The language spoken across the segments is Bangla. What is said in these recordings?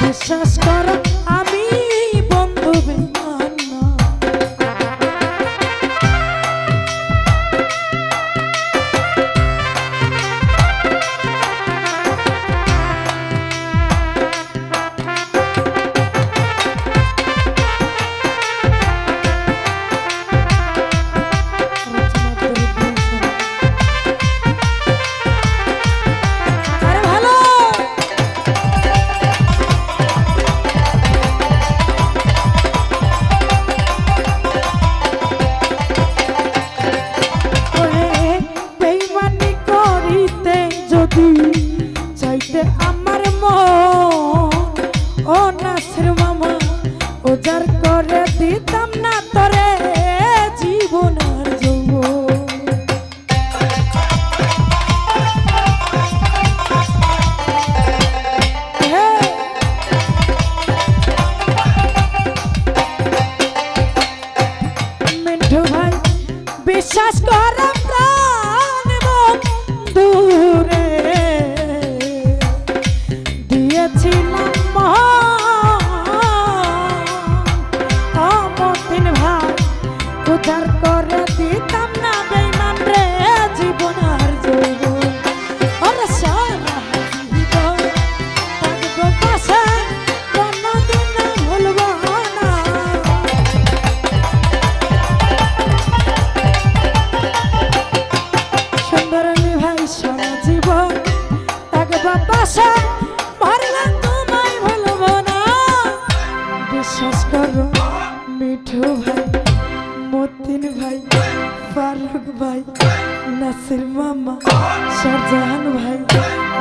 বিশ্বাস করো আমি বন্ধু চাইতে আমার মন ও নাসির মামা ওজার করে দিতাম না তরে জীবন বিশ্বাস কর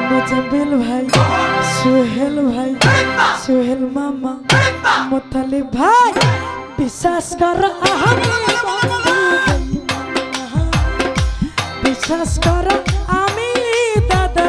মোজাম্বিল ভাই সোহেল ভাই সোহেল মামা মোতালিব ভাই বিশ্বাস কর। বিশ্বাস কর আমি দাদা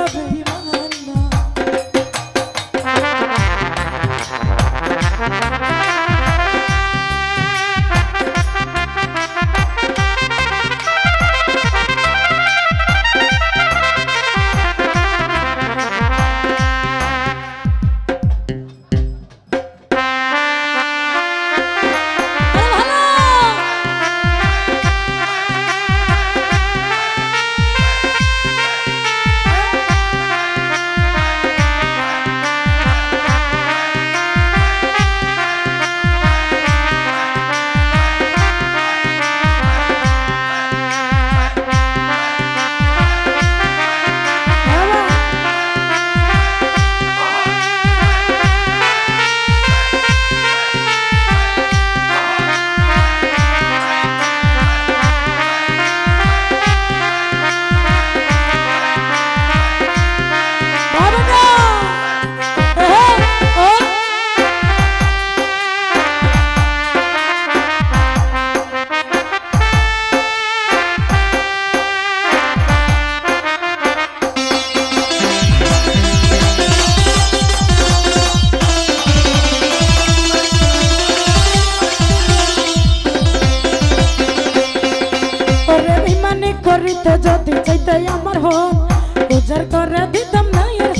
করিতে যদি চাইতে আমার হোক উজার করে দিতাম না এর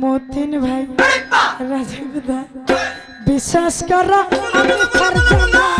মতিন ভাই রাজীব দা বিশ্বাস করা আমি ফারজানা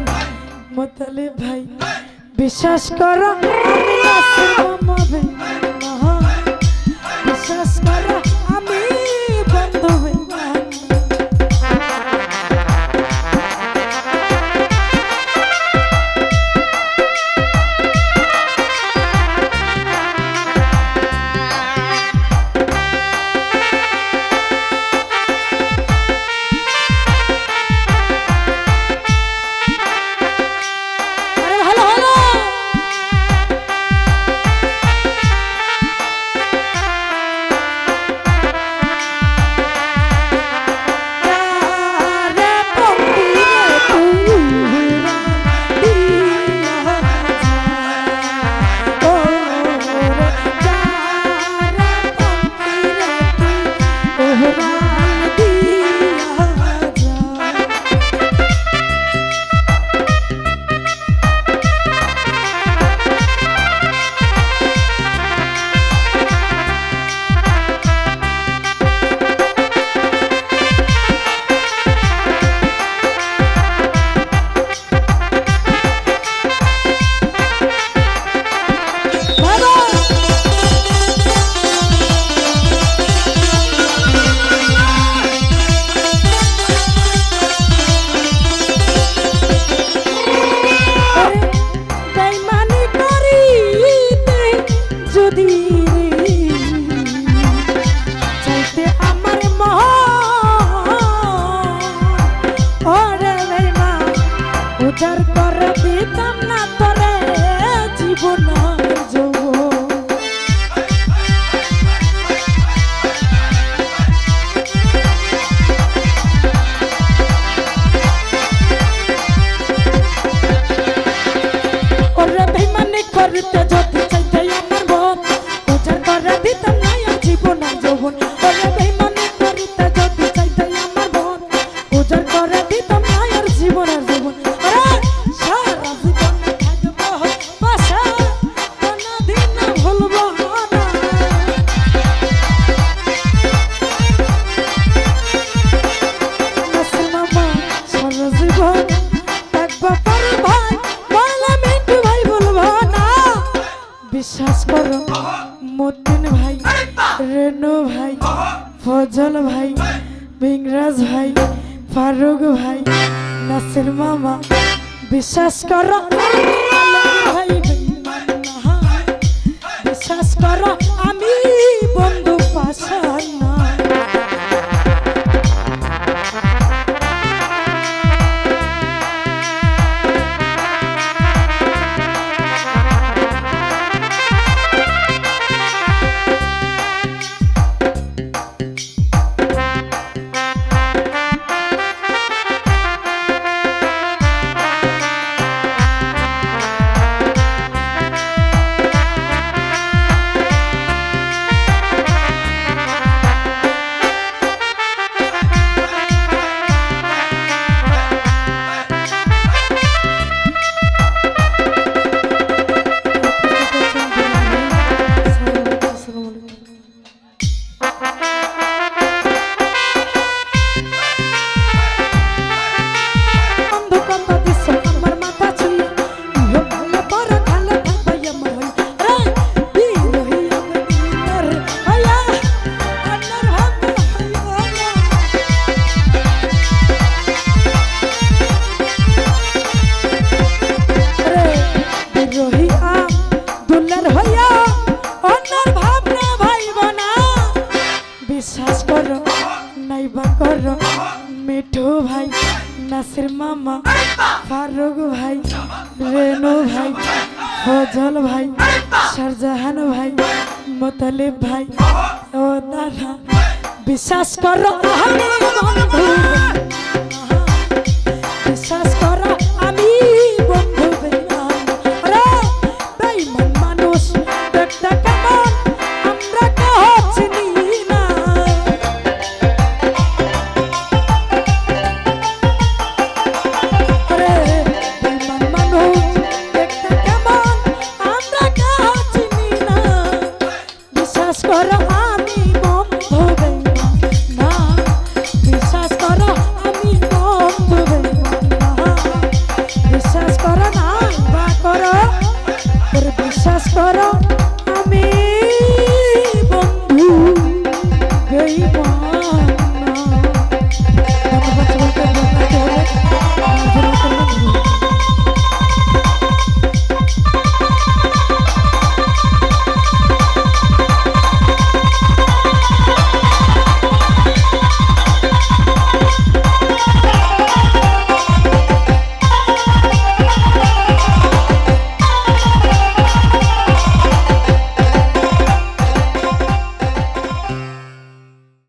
মোতালে ভাই। বিশ্বাস করো আমি আছি মামা করতে মামা বিশ্বাস করো Bye. মোতালিব ভাই ও দাদা বিশ্বাস করো আমি করো আমি